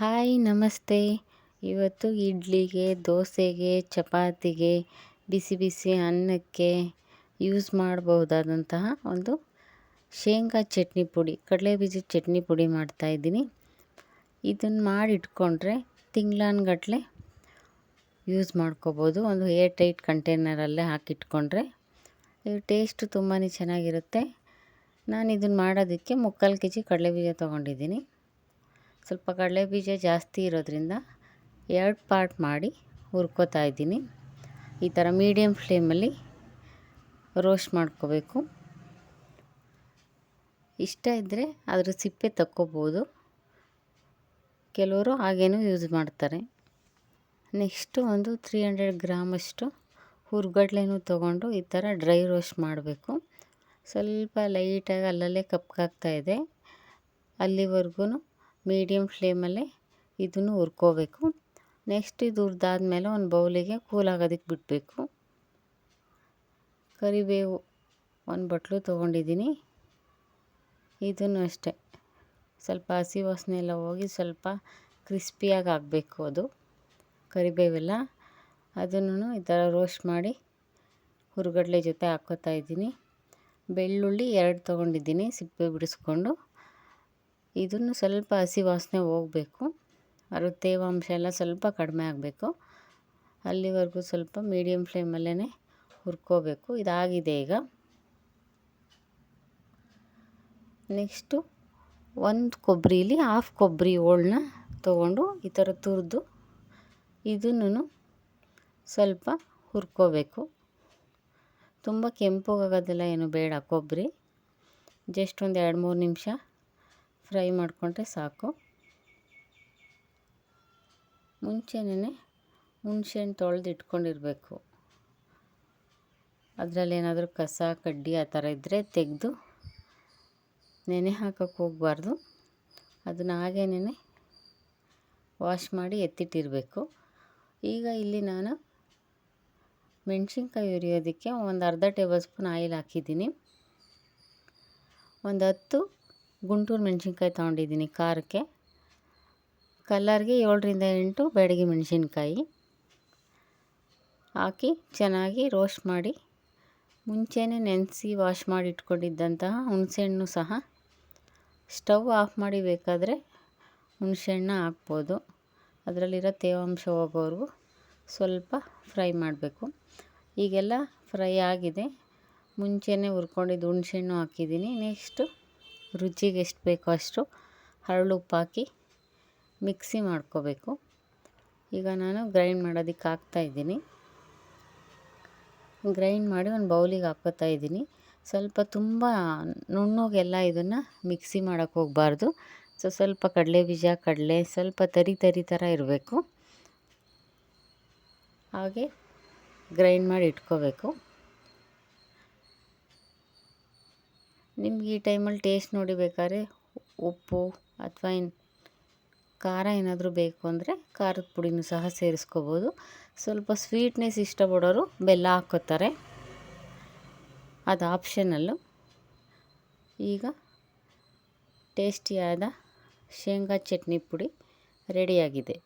Hi, ನಮಸ್ತೆ. ಇವತ್ತು ಇಡ್ಲಿಗೆ, ದೋಸೆಗೆ, ಚಪಾತಿಗೆ, ಬಿಸಿ ಬಿಸಿ ಅನ್ನಕ್ಕೆ ಯೂಸ್ ಮಾಡಬಹುದಾದಂತಹ ಒಂದು ಶೇಂಗಾ ಚಟ್ನಿ ಪುಡಿ ಕಡಲೆ ಬೀಜದ ಚಟ್ನಿ ಪುಡಿ ಮಾಡ್ತಾಯಿದ್ದೀನಿ ಇದನ್ನು ಮಾಡಿಟ್ಕೊಂಡ್ರೆ ತಿಂಗ್ಳಾನ್ಗಟ್ಲೆ ಯೂಸ್ ಮಾಡ್ಕೋಬೋದು. ಒಂದು ಏರ್ ಟೈಟ್ ಕಂಟೈನರಲ್ಲೇ ಹಾಕಿಟ್ಕೊಂಡ್ರೆ ಇದು ಟೇಸ್ಟ್ ತುಂಬಾ ಚೆನ್ನಾಗಿರುತ್ತೆ. ನಾನು ಇದನ್ನು ಮಾಡೋದಕ್ಕೆ ಮುಕ್ಕಾಲು ಕೆ ಜಿ ಕಡಲೆಬೀಜ ತೊಗೊಂಡಿದ್ದೀನಿ. ಸ್ವಲ್ಪ ಕಡಲೆ ಬೀಜ ಜಾಸ್ತಿ ಇರೋದ್ರಿಂದ ಎರಡು ಪಾರ್ಟ್ ಮಾಡಿ ಹುರ್ಕೋತಾ ಇದ್ದೀನಿ. ಈ ಥರ ಮೀಡಿಯಮ್ ಫ್ಲೇಮಲ್ಲಿ ರೋಸ್ಟ್ ಮಾಡ್ಕೋಬೇಕು. ಇಷ್ಟ ಇದ್ದರೆ ಅದರ ಸಿಪ್ಪೆ ತಕ್ಕೋಬೋದು. ಕೆಲವರು ಹಾಗೇನೂ ಯೂಸ್ ಮಾಡ್ತಾರೆ. ನೆಕ್ಸ್ಟು ಒಂದು ತ್ರೀ ಹಂಡ್ರೆಡ್ ಗ್ರಾಮಷ್ಟು ಹುರ್ಗಡ್ಲೆನೂ ತೊಗೊಂಡು ಈ ಥರ ಡ್ರೈ ರೋಸ್ಟ್ ಮಾಡಬೇಕು. ಸ್ವಲ್ಪ ಲೈಟಾಗಿ ಅಲ್ಲಲ್ಲೇ ಕಪ್ಪಾಗ್ತಾಯಿದೆ ಅಲ್ಲಿವರೆಗೂ ಮೀಡಿಯಮ್ ಫ್ಲೇಮಲ್ಲೇ ಇದನ್ನು ಹುರ್ಕೋಬೇಕು. ನೆಕ್ಸ್ಟ್ ಇದು ಹುರಿದಾದ್ಮೇಲೆ ಒಂದು ಬೌಲಿಗೆ ಕೂಲ್ ಆಗೋದಕ್ಕೆ ಬಿಡಬೇಕು ಕರಿಬೇವು ಒಂದು ಬಟ್ಲು ತೊಗೊಂಡಿದ್ದೀನಿ ಇದನ್ನು ಅಷ್ಟೆ. ಸ್ವಲ್ಪ ಹಸಿ ವಾಸನೆ ಎಲ್ಲ ಹೋಗಿ ಸ್ವಲ್ಪ ಕ್ರಿಸ್ಪಿಯಾಗಿ ಆಗಬೇಕು ಅದು. ಕರಿಬೇವೆಲ್ಲ. ಅದನ್ನು ಈ ಥರ ರೋಸ್ಟ್ ಮಾಡಿ ಹುರುಗಡಲೆ ಜೊತೆ ಹಾಕ್ಕೋತಾ ಇದ್ದೀನಿ. ಬೆಳ್ಳುಳ್ಳಿ ಎರಡು ತೊಗೊಂಡಿದ್ದೀನಿ, ಸಿಪ್ಪೆ ಬಿಡಿಸ್ಕೊಂಡು. ಇದನ್ನು ಸ್ವಲ್ಪ ಹಸಿ ವಾಸನೆ ಹೋಗಬೇಕು. ಅದ್ರ ತೇವಾಂಶ ಎಲ್ಲ ಸ್ವಲ್ಪ ಕಡಿಮೆ ಆಗಬೇಕು. ಅಲ್ಲಿವರೆಗೂ ಸ್ವಲ್ಪ ಮೀಡಿಯಮ್ ಫ್ಲೇಮಲ್ಲೇ ಹುರ್ಕೋಬೇಕು. ಇದಾಗಿದೆ ಈಗ. ನೆಕ್ಸ್ಟು ಒಂದು ಕೊಬ್ಬರಿಲಿ ಹಾಫ್ ಕೊಬ್ಬರಿ ಹೋಳನ್ನ ತೊಗೊಂಡು ಈ ಥರ ತುರಿದು ಇದನ್ನು ಸ್ವಲ್ಪ ಹುರ್ಕೋಬೇಕು. ತುಂಬ ಕೆಂಪಗಾಗೋದೆಲ್ಲ ಏನು ಬೇಡ ಕೊಬ್ಬರಿ ಜಸ್ಟ್ ಒಂದು ಎರಡು ಮೂರು ನಿಮಿಷ ಫ್ರೈ ಮಾಡಿಕೊಂಡ್ರೆ ಸಾಕು. ಮುಂಚೆನೇ ಹುಣ್ಸೆಹಣ್ಣು ತೊಳೆದು ಇಟ್ಕೊಂಡಿರಬೇಕು. ಅದರಲ್ಲಿ ಏನಾದರೂ ಕಸ, ಕಡ್ಡಿ ಆ ಥರ ಇದ್ದರೆ ತೆಗೆದು ನೆನೆ ಹಾಕೋಕ್ಕೆ ಹೋಗಬಾರ್ದು. ಅದನ್ನು ಹಾಗೇನೇ ವಾಶ್ ಮಾಡಿ ಎತ್ತಿಟ್ಟಿರಬೇಕು. ಈಗ ಇಲ್ಲಿ ನಾನು ಮೆಣಸಿನ್ಕಾಯಿ ಹುರಿಯೋದಕ್ಕೆ ಒಂದು ಅರ್ಧ ಟೇಬಲ್ ಸ್ಪೂನ್ ಆಯಿಲ್ ಹಾಕಿದ್ದೀನಿ. ಒಂದು ಹತ್ತು ಗುಂಟೂರು ಮೆಣಸಿನ್ಕಾಯಿ ತೊಗೊಂಡಿದ್ದೀನಿ ಖಾರಕ್ಕೆ. ಕಲ್ಲರ್ಗೆ ಏಳರಿಂದ ಎಂಟು ಬ್ಯಾಡಗಿ ಮೆಣಸಿನ್ಕಾಯಿ. ಹಾಕಿ ಚೆನ್ನಾಗಿ ರೋಸ್ಟ್ ಮಾಡಿ, ಮುಂಚೆನೇ ನೆನೆಸಿ ವಾಶ್ ಮಾಡಿ ಇಟ್ಕೊಂಡಿದ್ದಂತಹ ಹುಣಸೆಹಣ್ಣು ಸಹ ಸ್ಟವ್ ಆಫ್ ಮಾಡಿ ಬೇಕಾದರೆ ಹುಣಸೆಹಣ್ಣ ಹಾಕ್ಬೋದು. ಅದರಲ್ಲಿರೋ ತೇವಾಂಶ ಹೋಗೋವರೆಗೂ ಸ್ವಲ್ಪ ಫ್ರೈ ಮಾಡಬೇಕು. ಈಗೆಲ್ಲ ಫ್ರೈ ಆಗಿದೆ. ಮುಂಚೆನೇ ಹುರ್ಕೊಂಡಿದ್ದು ಹುಣಸೆಹಣ್ಣು ಹಾಕಿದ್ದೀನಿ. ನೆಕ್ಸ್ಟು ರುಚಿಗೆ ಎಷ್ಟು ಬೇಕೋ ಅಷ್ಟು ಹರಳು ಹಾಕಿ ಮಿಕ್ಸಿ ಮಾಡ್ಕೋಬೇಕು. ಈಗ ನಾನು ಗ್ರೈಂಡ್ ಮಾಡೋದಕ್ಕೆ ಹಾಕ್ತಾಯಿದ್ದೀನಿ ಗ್ರೈಂಡ್ ಮಾಡಿ ಒಂದು ಬೌಲಿಗೆ ಹಾಕ್ಕೋತಾ ಇದ್ದೀನಿ. ಸ್ವಲ್ಪ ತುಂಬ ನುಣ್ಣಗೆಲ್ಲ ಇದನ್ನು ಮಿಕ್ಸಿ ಮಾಡೋಕ್ಕೆ ಹೋಗಬಾರ್ದು. ಸೊ, ಸ್ವಲ್ಪ ಕಡಲೆ ಬೀಜ, ಕಡಲೆ ಸ್ವಲ್ಪ ತರಿ ತರಿ ಥರ ಇರಬೇಕು. ಹಾಗೆ ಗ್ರೈಂಡ್ ಮಾಡಿ ಇಟ್ಕೋಬೇಕು. ನಿಮ್ಗೆ ಈ ಟೈಮಲ್ಲಿ ಟೇಸ್ಟ್ ನೋಡಿ ಬೇಕಾದ್ರೆ ಉಪ್ಪು ಅಥವಾ ಇನ್ನು ಖಾರ ಏನಾದರೂ ಬೇಕು ಅಂದರೆ ಖಾರದ ಪುಡಿನೂ ಸಹ ಸೇರಿಸ್ಕೋಬೋದು. ಸ್ವಲ್ಪ ಸ್ವೀಟ್ನೆಸ್ ಇಷ್ಟಪಡೋರು ಬೆಲ್ಲ ಹಾಕ್ಕೋತಾರೆ. ಅದು ಆಪ್ಷನಲ್ಲು ಈಗ ಟೇಸ್ಟಿಯಾದ ಶೇಂಗಾ ಚಟ್ನಿ ಪುಡಿ ರೆಡಿಯಾಗಿದೆ